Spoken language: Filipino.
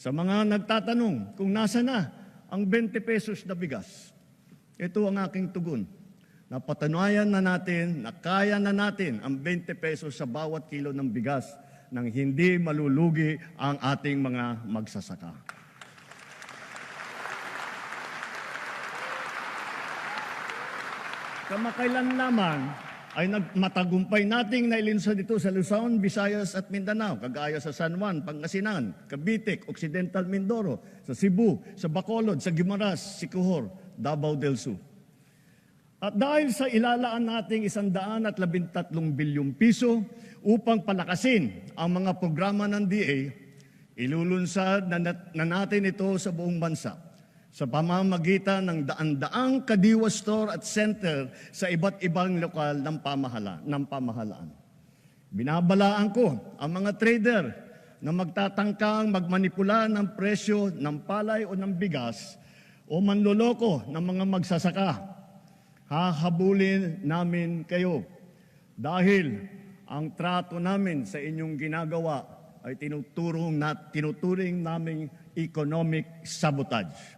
Sa mga nagtatanong kung nasa na ang 20 pesos na bigas, ito ang aking tugon. Napatunayan na natin na kaya na natin ang 20 pesos sa bawat kilo ng bigas nang hindi malulugi ang ating mga magsasaka. Kamakailan lamang ay nagmatagumpay nating nailinsa dito sa Luzon, Visayas at Mindanao, kagaya sa San Juan, Pangasinan, Cavite, Occidental Mindoro, sa Cebu, sa Bacolod, sa Guimaras, Siquijor, Davao del Sur. At dahil sa ilalaan nating isandaan at labintatlong bilyong piso upang palakasin ang mga programa ng DA, ilulunsad na natin ito sa buong bansa sa pamamagitan ng daan-daang kadiwa store at center sa iba't ibang lokal ng, pamahala, ng pamahalaan. Binabalaan ko ang mga trader na magtatangkang magmanipula ng presyo ng palay o ng bigas o manloloko ng mga magsasaka. Hahabulin namin kayo dahil ang trato namin sa inyong ginagawa ay tinuturong na, tinuturing naming economic sabotage.